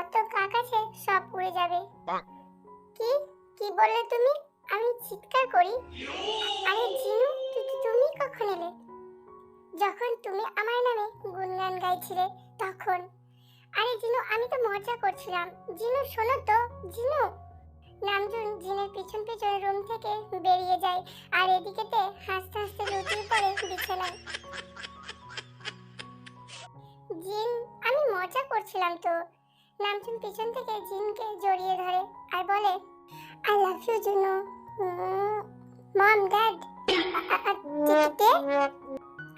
যত কাক আছে সব উড়ে যাবে। কি? কি বললে তুমি? আমি চিৎকার করি। আরে জিনু তুমি কখন এলে? যখন তুমি আমার নামে গুনগান গাইছিলে তখন। আরে জিনু আমি তো মজা করছিলাম। জিনু শোনো তো জিনু। নামজুন জিনের পিছন পিছন রুম থেকে বেরিয়ে যায় আর এদিকেতে হাসতে হাসতে লুটিয়ে পড়ে বিছানায়। জিন আমি মজা করছিলাম তো। নামজুন পিছন থেকে জিনকে জড়িয়ে ধরে আর বলে I love you Jinu mom dad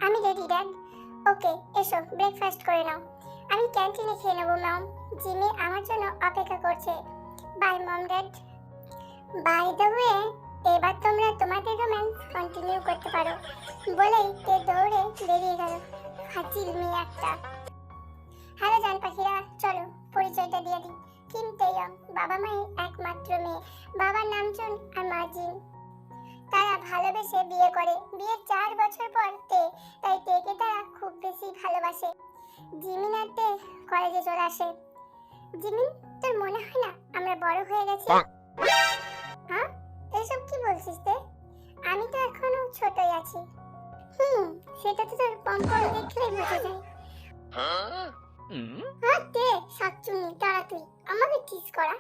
আমি রেডি ড্যাড ওকে এসো ব্রেকফাস্ট করে নাও। আমি ক্যান্টিনে খেয়ে নেব মম জিমি আমার জন্য অপেক্ষা করছে। Bye mom dad by the way এবার তোমরা তোমাদের রোম্যান্স কন্টিনিউ করতে পারো। বলেই কে দৌড়ে বেরিয়ে গেল। ফাজিল মেয়ে একটা। পাখিরা চলো পরিচয়টা দিয়ে দিই। কিম তেয়ং বাবা মায়ের একমাত্র মেয়ে। বাবার নাম চুন আর মা জিন। তারা ভালোবেসে বিয়ে করে। বিয়ের চার বছর পর তে তাই তেকে তারা খুব বেশি ভালোবাসে। জিমিন আর তে কলেজে চলে আসে। জিমিন তোর মনে হয় না আমরা বড় হয়ে গেছি? হ্যাঁ? এসব কি বলছিস তে? আমি তো এখনও ছোটই আছি। হুম সেটা তো তোর পম্পম দেখলেই বোঝা যায়। হ্যাঁ তে শাকচুনি দাঁড়া তুই, আমাকে টিস করা।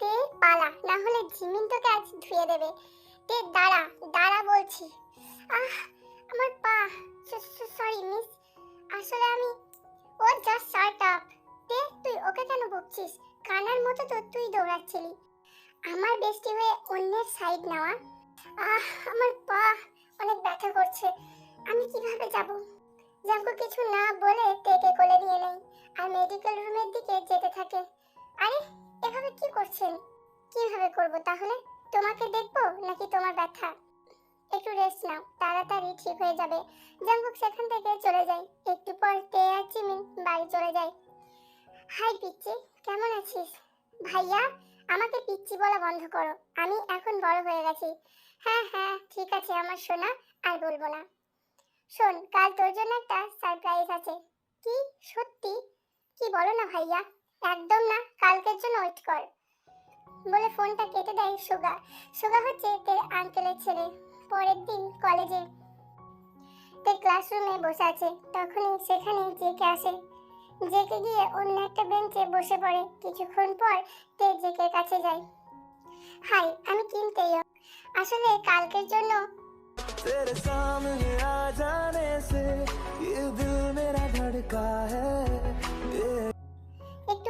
তে, পালা, না হলে জিমিন তোকে আজ ধুয়ে দেবে। তে, দাঁড়া দাঁড়া বলছি। আহ, আমার পা সরি মিস আসলে আমি ও জাস্ট শার্ট আপ তে, তুই ওকে কেন বকছিস? কানার মতো তো তুই দৌড়াচ্ছিলি। আমার বেস্টি হয়ে অন্যের সাইড নেওয়া। আহ, আমার পা অনেক ব্যথা করছে। আমি কীভাবে যাব? জাঙ্কু কিছু না বলে তেকে কোলে নিয়ে নেই আর মেডিকেল রুমের দিকে যেতে থাকে। আরে, এভাবে কি করছেন? কীভাবে করব তাহলে? তোমাকে দেখব নাকি তোমার ব্যথা? একটু রেস্ট নাও, তাড়াতাড়ি ঠিক হয়ে যাবে। জাঙ্কুক সেখান থেকে চলে যায়। একটু পর তে আর চিমিন বাড়ি চলে যায়। হাই পিচ্চি, কেমন আছিস? ভাইয়া, আমাকে পিচ্চি বলা বন্ধ করো। আমি এখন বড় হয়ে গেছি। হ্যাঁ হ্যাঁ ঠিক আছে, আমার সোনা আর বলব না। শোন, কাল তোর জন্য একটা সারপ্রাইজ আছে। কি? সত্যি? কি বলো না ভাইয়া একদম না কালকের জন্য ওয়েট কর বলে ফোনটা কেটে দেয় সুগা সুগা হচ্ছে তোর আঙ্কেলের ছেলে পরের দিন কলেজে তোর ক্লাসরুমে বসে আছে তখনই সেখানে জেকে আসে জেকে গিয়ে অন্য একটা বেঞ্চে বসে পড়ে কিছুক্ষণ পর তে জেকের কাছে যায় হাই আমি কিম তেয় আসলে কালকের জন্য तेरे सामने आ जाने से ये दिल मेरा धड़का है ये একটু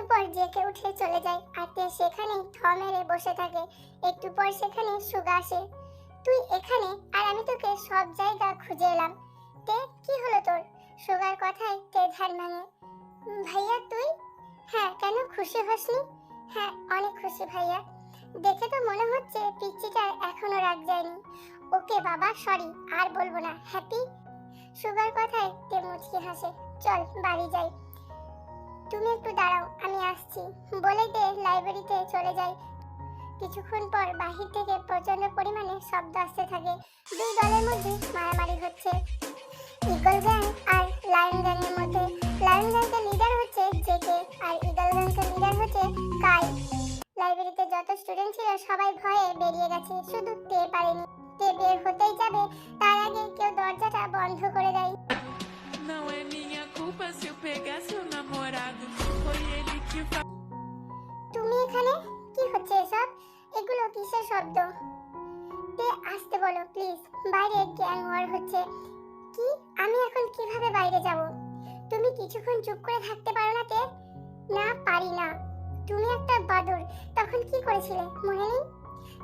পর জেকে উঠে চলে যায়। আর তে সেখানে থ মেরে বসে থাকে। একটু পর সেখানে সুগা আসে। তুই এখানে? আর আমি তোকে সব জায়গা খুঁজে এলাম। তে কি হলো তোর? সুগার কথায় তে ধার "উম, ভাইয়া তুই? হ্যাঁ কেন খুশি হসনি? হ্যাঁ অনেক খুশি ভাইয়া। দেখে তো মনে হচ্ছে পিচ্চিটার এখনও রাগ যায়নি। ওকে বাবা সরি আর বলব না হ্যাপি? সুগার কথায় তে মুচকি হাসে। চল বাড়ি যাই। তুমি একটু দাঁড়াও, আমি আসছি। বলে দে, লাইব্রেরিতে চলে যাই। কিছুক্ষণ পর বাহির থেকে প্রচণ্ড পরিমাণে শব্দ আসতে থাকে। দুই দলের মধ্যে মারামারি হচ্ছে। ইগল গ্যাং আর লায়ন গ্যাং এর মধ্যে। লায়ন গ্যাংয়ের লিডার হচ্ছে জেকে আর ইগল গ্যাংয়ের লিডার হচ্ছে কাই। লাইব্রেরিতে যত স্টুডেন্ট ছিল সবাই ভয়ে বেরিয়ে গেছে, শুধু তে পারেনি। তে বের হতেই যাবে, তার আগে কেউ দরজাটা বন্ধ করে দেয়। Não é minha culpa se eu namorado. তুমি এখানে? কি হচ্ছে এসব? এগুলো কিসের শব্দ? তে, আসতে বলো প্লিজ বাইরে গ্যাং ওয়ার হচ্ছে। কি? আমি এখন কীভাবে বাইরে যাব? তুমি কিছুক্ষণ চুপ করে থাকতে পারো না, তে? না, পারি না। তুমি একটা বাদুর তখন কি করেছিলে মনে নেই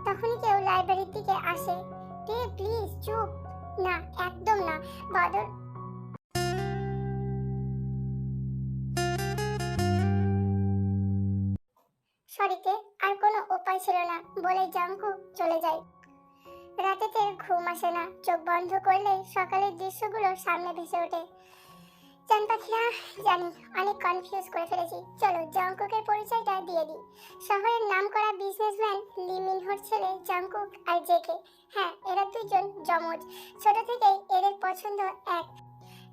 তখনই কেউ লাইব্রেরির দিকে আসে। তে প্লিজ চুপ। না, একদম না। বাদুর সরিতে আর কোনো উপায় ছিল না বলে জাঙ্কু চলে যায়। রাতেতে ঘুম আসে না। চোখ বন্ধ করলে সকালের দৃশ্যগুলো সামনে ভেসে ওঠে। চান পাখিরা জানি, অনেক কনফিউজ করে ফেলেছি। চলো জঙ্কুকের পরিচয়টা দিয়ে দিই। শহরের নামকরা বিজনেসম্যান লি মিনহোর ছেলে জঙ্কুক আর জেকে। হ্যাঁ এরা দুজন জমজ ছোট থেকেই এদের পছন্দ এক।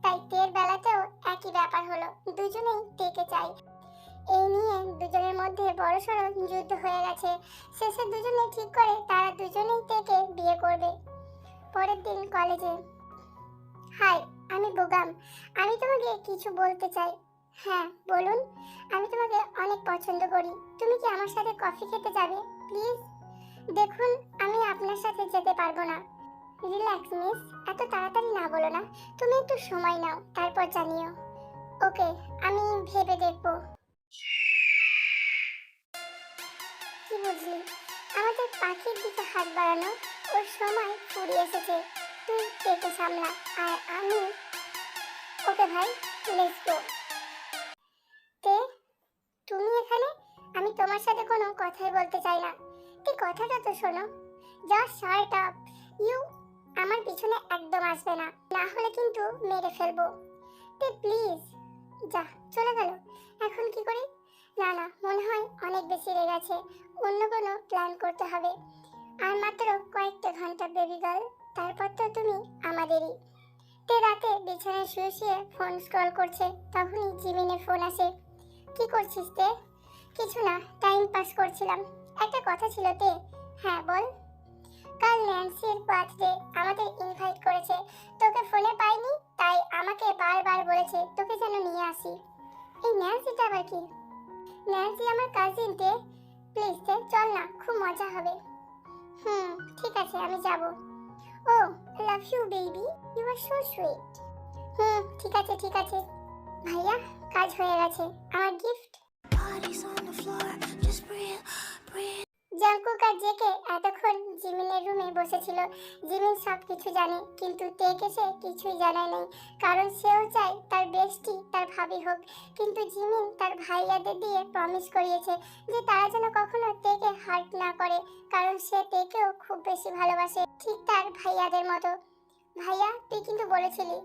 তাই তের বেলাতেও একই ব্যাপার হলো। দুজনেই তেকে চাই এই নিয়ে দুজনের মধ্যে বড়সড় যুদ্ধ হয়ে গেছে। শেষে দুজনে ঠিক করে তারা দুজনেই তেকে বিয়ে করবে। পরের দিন কলেজে হাই, আমি বুগাম। আমি তোমাকে কিছু বলতে চাই। হ্যাঁ বলুন। আমি তোমাকে অনেক পছন্দ করি। তুমি কি আমার সাথে কফি খেতে যাবে? প্লিজ দেখুন, আমি আপনার সাথে যেতে পারব না। রিল্যাক্স মিস এত তাড়াতাড়ি না বলো না। তুমি একটু সময় নাও, তারপর জানিও। ওকে, আমি ভেবে দেখব। কি বুঝলি? আমাদের পাখির দিকে হাত বাড়ানো ওর সময় ফুরিয়ে এসেছে। তুই পেটে সামলা, আর আমি ওকে ভাই লেটস গো তে তুমি এখানে? আমি তোমার সাথে কোনো কথাই বলতে চাই না। তুই কথাটা তো শোনো। জাস্ট শার্ট আপ ইউ আমার পিছনে একদম আসবে না। না হলে কিন্তু মেরে ফেলব। তে প্লিজ যা, চলে গেল। এখন কি করি? না না, মনে হয় অনেক বেশি রেগেছে অন্য কোনো প্ল্যান করতে হবে। আর মাত্র কয়েকটা ঘণ্টা বেবি গার্ল তারপর তো তুমি আমাদেরই। তে রাতে বিছানায় শুয়ে শুয়ে ফোন স্ক্রল করছে, তখনই জিমিনের ফোন আসে। কি করছিস তে? কিছু না টাইম পাস করছিলাম। একটা কথা ছিল তে? হ্যাঁ বল। কাল ন্যান্সির বার্থডে আমাদের ইনভাইট করেছে। তোকে ফোনে পাইনি, তাই আমাকে বারবার বলেছে, তোকে যেন নিয়ে আসি। এই ন্যান্সিটা আবার কি? ন্যান্সি আমার কাজিন তে প্লিজ তে, চল না, খুব মজা হবে। হুম, ঠিক আছে, আমি যাব। ও love you baby you are so sweet hmm, ঠিক আছে ঠিক আছে। ভাইয়া, কাজ হয়ে গেছে, আমার গিফট জাঙ্কুক আর জেকে এতক্ষণ জিমিনের রুমে বসেছিল। জিমিন সব কিছু জানে, কিন্তু তেকে সে কিছুই জানায় নাই। কারণ সেও চায় তার বেস্টি, তার ভাবি হোক। কিন্তু জিমিন তার ভাইয়াদের দিয়ে প্রমিস করিয়েছে যে তারা যেন কখনো তেকে হার্ট না করে, কারণ সে তেকেও খুব বেশি ভালোবাসে। ঠিক তার ভাইয়াদের মতো। ভাইয়া, তুই কিন্তু বলেছিলি।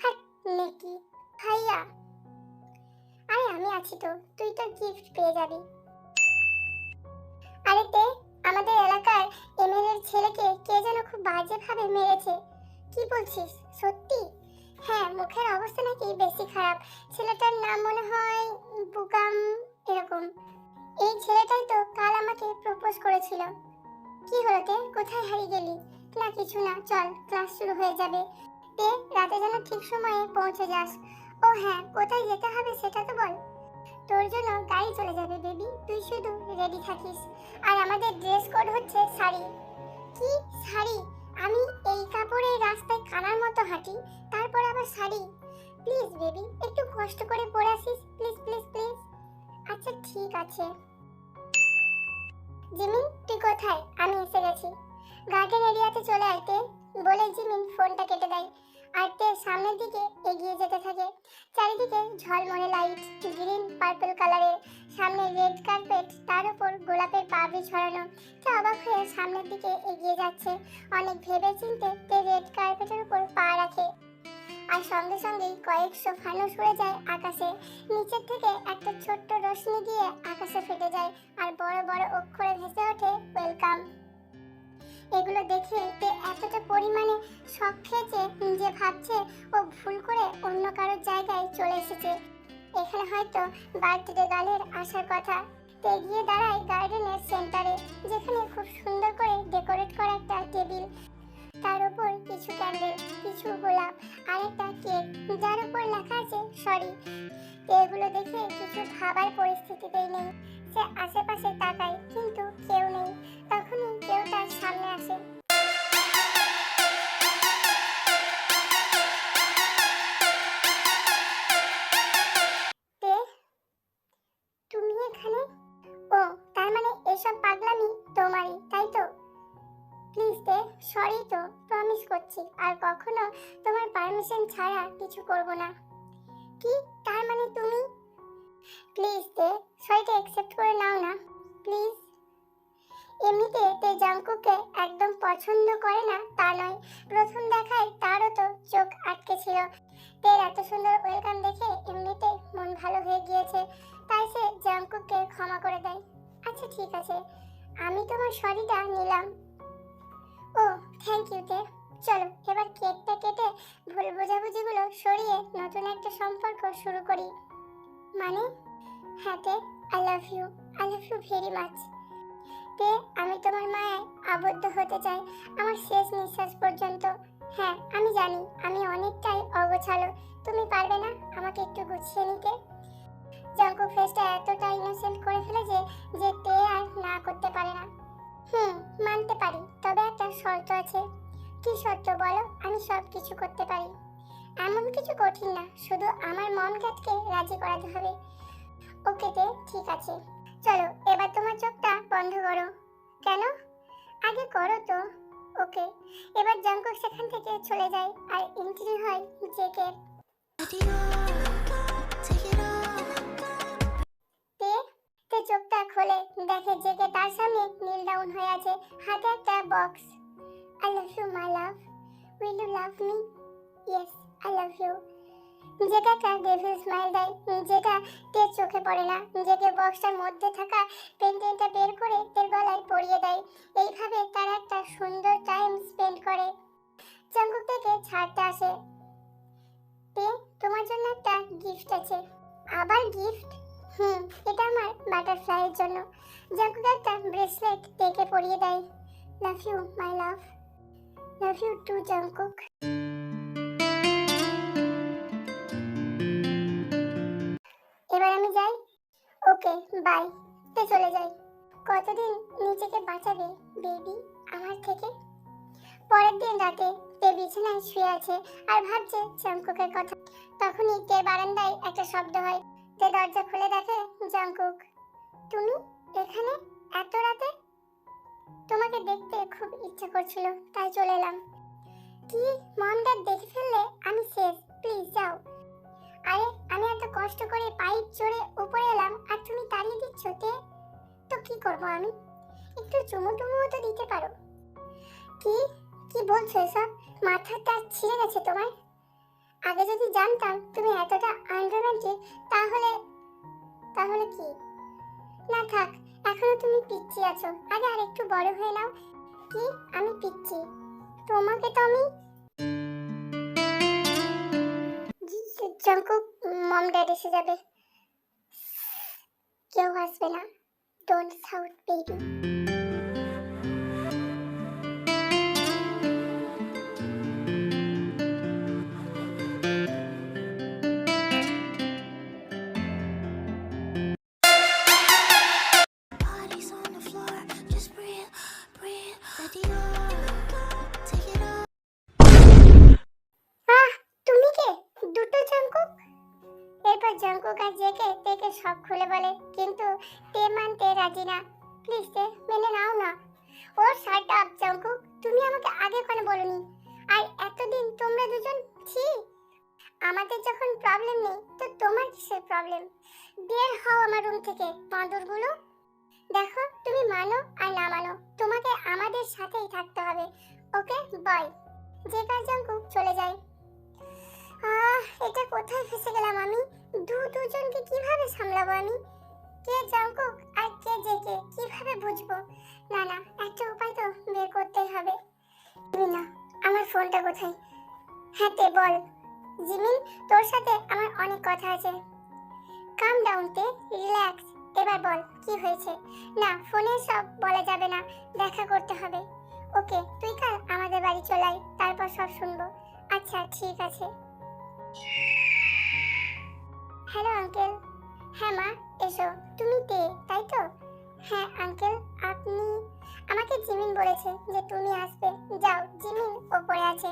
হাট নেকি। ভাইয়া। আরে আমি আছি তো, তুই তো গিফট পেয়ে যাবি। আরে তে আমাদের এলাকার এমএলএর ছেলেকে কে যেন খুব বাজেভাবে মেরেছে। কি বলছিস? সত্যি? হ্যাঁ মুখের অবস্থা নাকি বেশি খারাপ। ছেলেটার নাম মনে হয় বুকাম এরকম। এই ছেলেটাই তো কাল আমাকে প্রপোজ করেছিল। কি হলো তে কোথায় হারিয়ে গেলি? না, কিছু না, চল, ক্লাস শুরু হয়ে যাবে। তে রাতে যেন ঠিক সময়ে পৌঁছে যাস। ও হ্যাঁ কোথায় যেতে হবে সেটা তো বল। তোর জন্য গাড়ি চলে যাবে বেবি তুই শুধু রেডি থাকিস। আর আমাদের ড্রেস কোড হচ্ছে শাড়ি। কি শাড়ি? আমি এই কাপড়ে রাস্তায় কানার মতো হাঁটি, তারপর আবার শাড়ি। প্লিজ বেবি একটু কষ্ট করে পরে আসিস। প্লিজ প্লিজ প্লিজ আচ্ছা ঠিক আছে। জিমিন, তুই কোথায়? আমি এসে গেছি। গার্ডেন এরিয়াতে চলে আইতে বলে জিমিন ফোনটা কেটে দেয়। আর তে সামনের দিকে এগিয়ে যেতে থাকে। চারিদিকে ঝলমলে লাইট গ্রিন পার্পল কালারের সামনে রেড কার্পেট তার উপর গোলাপের পাবড়ি ছড়ানো। তে অবাক হয়ে সামনের দিকে এগিয়ে যাচ্ছে। অনেক ভেবে চিনতে রেড কার্পেটের উপর পা রাখে। আর সঙ্গে সঙ্গেই কয়েকশো ফানুস উড়ে যায় আকাশে। নিচের থেকে একটা ছোট্ট রশ্মি দিয়ে আকাশে ফেটে যায় আর বড় বড় অক্ষরে ভেসে ওঠে ওয়েলকাম এগুলো দেখে এতটা পরিমাণে শখ খেয়েছে যে ভাবছে ও ভুল করে অন্য কারোর জায়গায় চলে এসেছে। এখানে হয়তো বার্থডে গার্লের আসার কথা। তে গিয়ে দাঁড়ায় গার্ডেনের সেন্টারে, যেখানে খুব সুন্দর করে ডেকোরেট করা একটা টেবিল। তার উপর কিছু ক্যান্ডেল, কিছু গোলাপ আর একটা কেক, যার উপর লেখা আছে সরি। এগুলো দেখে কিছু ভাবার পরিস্থিতিতেই নেই। সে আশেপাশে তাকায়, কিন্তু কেউ নেই। তখনই কেউ তার সামনে আসে। করছি আর কখনো তোমার পারমিশন ছাড়া কিছু করব না। কি? তার মানে তুমি? প্লিজ তে সরিটা অ্যাকসেপ্ট করে নাও না। প্লিজ এমনিতে তে জাঙ্কুকে একদম পছন্দ করে না, তা নয়। প্রথম দেখায় তারও তো চোখ আটকে ছিল। তের এত সুন্দর ওয়েলকাম দেখে এমনিতে মন ভালো হয়ে গিয়েছে। তাই সে জাঙ্কুককে ক্ষমা করে দেয়। আচ্ছা ঠিক আছে। আমি তোমার সরিটা নিলাম। ও থ্যাংক ইউ তে। চলো, এবার কেকটা কেটে ভুল বোঝাবুঝিগুলো সরিয়ে নতুন একটা সম্পর্ক শুরু করি। মানে? হ্যাঁ তে I love you I love you very much তে, আমি তোমার মায়ায় আবদ্ধ হতে চাই আমার শেষ নিঃশ্বাস পর্যন্ত। হ্যাঁ আমি জানি, আমি অনেকটাই অগোছালো। তুমি পারবে না আমাকে একটু গুছিয়ে নিতে। জঙ্কু ফেসটা এতটা ইনোসেন্ট করে ফেলে যে যে তে আর না করতে পারে না। হুম, মানতে পারি, তবে একটা শর্ত আছে। কি শর্ত বলো? আমি সব কিছু করতে পারি। এমন কিছু কঠিন না, শুধু আমার মন ক্যাটকে রাজি করাতে হবে। ওকে তে, ঠিক আছে। চলো, এবার তোমার চোখটা বন্ধ করো। কেন? আগে করো তো। ওকে, এবার জঙ্কুক সেখান থেকে চলে যায় আর এন্ট্রি হয় জেকে তে চোখটা খোলে, দেখে জেকে তার সামনে নীল ডাউন হয়ে আছে। হাতে একটা box I love you my love will you love me yes I love you যেটা একটা ডেভিল স্মাইল দেয় যেটা তে চোখে পড়ে না জেকে বক্সটার মধ্যে থাকা পেন্টিংটা বের করে তের গলায় পরিয়ে দেয়। এইভাবে তারা একটা সুন্দর টাইম স্পেন্ড করে। চাঙ্কুক থেকে ছাড়তে আসে। তে, তোমার জন্য একটা গিফট আছে। আবার গিফট হুম, এটা আমার বাটারফ্লাইয়ের জন্য। জাঙ্কুক একটা ব্রেসলেট দেখে পরিয়ে দেয়। Love you my love love you too Jungkook এবার আমি যাই? ওকে বাই তে চলে যাই। কতদিন নিজেকে বাঁচাবে বেবি আমার থেকে? পরের দিন রাতে তে বিছানায় শুয়ে আছে আর ভাবছে জাঙ্কুকের কথা। তখনই তে বারান্দায় একটা শব্দ হয়। তে দরজা খুলে দেখে জাঙ্কুক তুমি এখানে? এত রাতে? তোমাকে দেখতে খুব ইচ্ছা করছিল, তাই চলে এলাম। কি? মম ড্যাড দেখে ফেললে আমি শেষ। প্লিজ যাও। আরে, আমি এত কষ্ট করে পাইপ চড়ে উপরে এলাম, আর তুমি তাড়িয়ে দিচ্ছ তে? তো কি করব আমি? একটু চুমু টুমুও তো দিতে পারো। কি? কি বলছো এসব? মাথাটা ছিঁড়ে গেছে তোমার? আগে যদি জানতাম তুমি এতটা আনরোম্যান্টিক তাহলে তাহলে কি? না থাক এখনও তুমি পিচ্ছি আছো। আগে আর একটু বড় হয়ে নাও। কি? আমি পিচ্ছি তোমাকে তো আমি জঙ্কুক মম ড্যাড এসে যাবে। কেউ আসবে না। ডোন্ট সাউট বেবি আর জেকে তেকে সব খুলে বলে, কিন্তু তে মানতে রাজি না। প্লিজ তে মেনে নাও না। ওর শার্ট আপ জঙ্কুক, তুমি আমাকে আগে কেন বলনি। আর এতদিন তোমরা দুজন ছি। আমাদের যখন প্রবলেম নেই, তো তোমার কিসের প্রবলেম বের হও আমার রুম থেকে, বাঁদরগুলো। দেখো, তুমি মানো আর না মানো, তোমাকে আমাদের সাথেই থাকতে হবে। ওকে বাই সামলাবো আমি? কে জঙ্কুক আর কে জেকে কীভাবে বুঝব? না না, একটা উপায় তো বের করতেই হবে। না আমার ফোনটা কোথায়? হ্যাঁ তে বল। জিমিন, তোর সাথে আমার অনেক কথা আছে। কাম ডাউন তে। রিল্যাক্স এবার বল, কি হয়েছে? না, ফোনে সব বলা যাবে না। দেখা করতে হবে। ওকে, তুই কাল আমাদের বাড়ি চলে আয়। তারপর সব শুনব। আচ্ছা ঠিক আছে। Hello, uncle. হ্যাঁ মা, এসো। তুমি তে তাই তো? হ্যাঁ আঙ্কেল আপনি? আমাকে জিমিন বলেছে যে তুমি আসবে। যাও, জিমিন ওপরে আছে।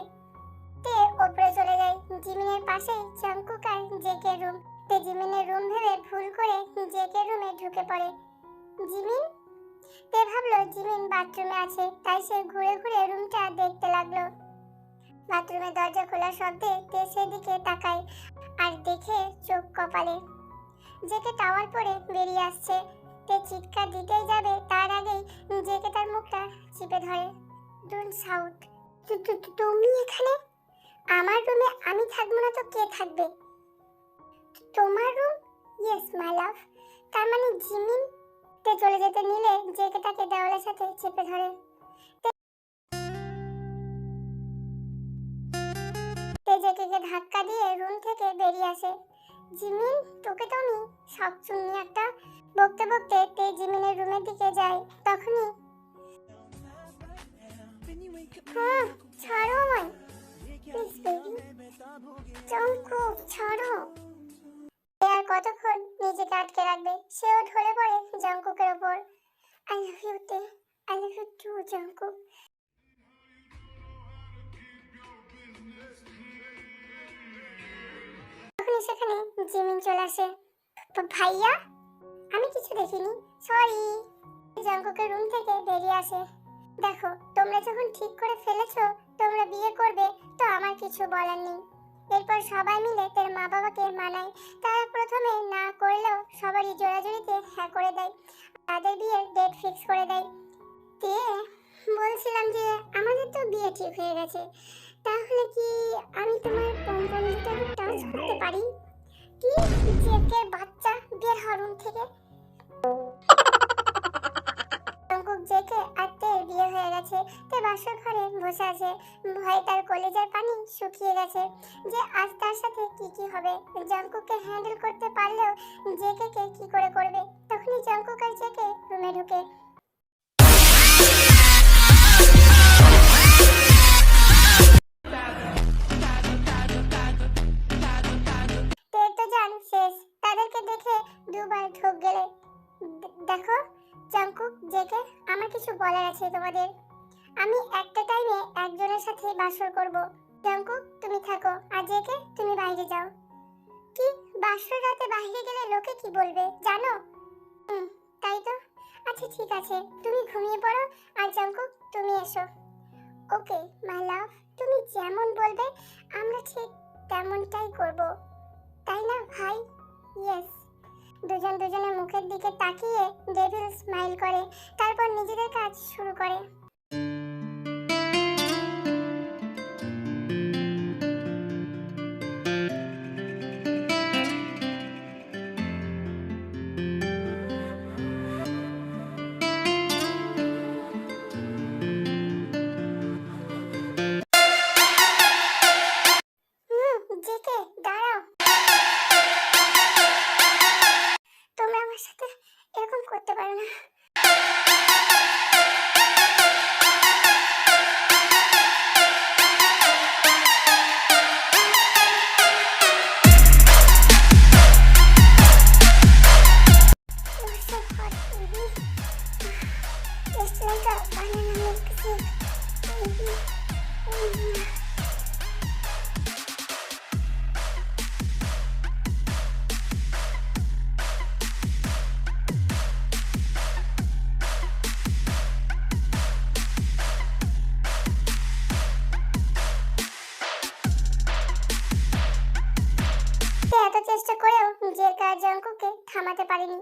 তে ওপরে চলে যায় জিমিনের পাশেই আর জেকে রুম। তে জিমিনের রুম ভেবে ভুল করে জেকে রুমে ঢুকে পড়ে। জিমিন? তে ভাবলো জিমিন বাথরুমে আছে, তাই সে ঘুরে ঘুরে রুমটা দেখতে লাগল। বাথরুমের দরজা খোলা শব্দে তে সেদিকে তাকায় আর দেখে চোখ কপালে জেকে টাওয়ার পরে বেরিয়ে আসছে। তে চিৎকার দিতেই যাবে, তার আগেই জেকে তার মুখটা চিপে ধরে। ডোন্ট সাউট তুমি এখানে? আমার রুমে আমি থাকব না তো কে থাকবে? তোমার রুম? ইয়েস, মাই লাভ। তার মানে জিমিন? তে চলে যেতে নিলে জেকে তাকে দেওয়ালের সাথে চেপে ধরে। জেকে ধাক্কা দিয়ে রুম থেকে বেরিয়ে আসে। জিমিন, তোকে তো আমি শাকচুন্নি একটা বকতে বকতে তে জিমিনের রুমের দিকে যায় তখনই। হ্যাঁ ছাড়ো আমায়। প্লিজ বেবি জঙ্কুক ছাড়ো। আর কতক্ষণ নিজেকে আটকে রাখবে? সেও ঢলে পড়ে জঙ্কুকের ওপর। আই লাভ ইউ তে। I love you too Jungkook সেখানে জিমিন চলে আসে। "ভা- ভাইয়া, আমি কিছু দেখিনি। সরি জঙ্কুকের রুম থেকে বেরিয়ে আসে। দেখো, তোমরা যখন ঠিক করে ফেলেছো, তোমরা বিয়ে করবে, তো আমার কিছু বলার নেই। এরপর সবাই মিলে তার মা বাবাকে মানায়। তারা প্রথমে না করলেও সবারই জোড়াজুড়িতে হ্যাঁ করে দেয়। তাদের বিয়ের ডেট ফিক্স করে দেয়। তে বলছিলাম যে, আমাদের তো বিয়ে ঠিক হয়ে গেছে। তাহলে কি আমি তোমার পম্পম টাচ করতে পারি? কি? জেকে বাচ্চা বের হরুন থেকে। অঙ্কুক জেকে আর তের বিয়ে হয়ে গেছে তে বাসর ঘরে বসে আছে। ভয়ে তার কলেজের পানি শুকিয়ে গেছে। যে আজ তার সাথে কি কি হবে? জঙ্কুককে হ্যান্ডেল করতে পারলেও জেকে কে কি করে করবে? তখনই জঙ্কুক আর জেকে রুমে ঢুকে। আছে তোমাদের। আমি একটা টাইমে একজনের সাথে বাসর করব। জঙ্কুক তুমি থাকো। আর জেকে, তুমি বাইরে যাও। কি? বাসর রাতে বাইরে গেলে লোকে কি বলবে, জানো? হুম তাই তো? আচ্ছা ঠিক আছে। তুমি ঘুমিয়ে পড়ো। আর জঙ্কুক তুমি এসো। ওকে মাই লাভ তুমি যেমন বলবে, আমরা ঠিক তেমনটাই করব। তাই না, ভাই? দুজন দুজনের মুখের দিকে তাকিয়ে ডেভিল স্মাইল করে তারপর নিজেদের কাজ শুরু করে। এত চেষ্টা করেও নিজের কাজ জঙ্কুকে থামাতে পারেনি।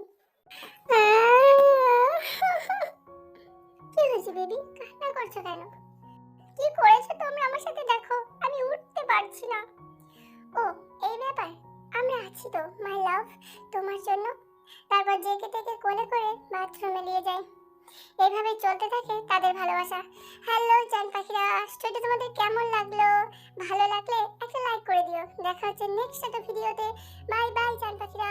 কি হয়েছে বেবি? কান্না করছ কেন? কি করেছ তোমরা আমার সাথে? দেখো, আমি উঠতে পারছি না। ও, এই ব্যাপার। আমরা আছি তো মাই লাভ তোমার জন্য। তারপর জেকে থেকে কোলে করে বাথরুমে নিয়ে যায় এইভাবে চলতে থাকে তাদের ভালোবাসা। হ্যালো জান পাখিরা, স্টোরিটা তোমাদের কেমন লাগল? ভালো লাগলে একটা লাইক করে দিও। দেখা হচ্ছে নেক্সট একটা ভিডিওতে বাই বাই চান পাখিরা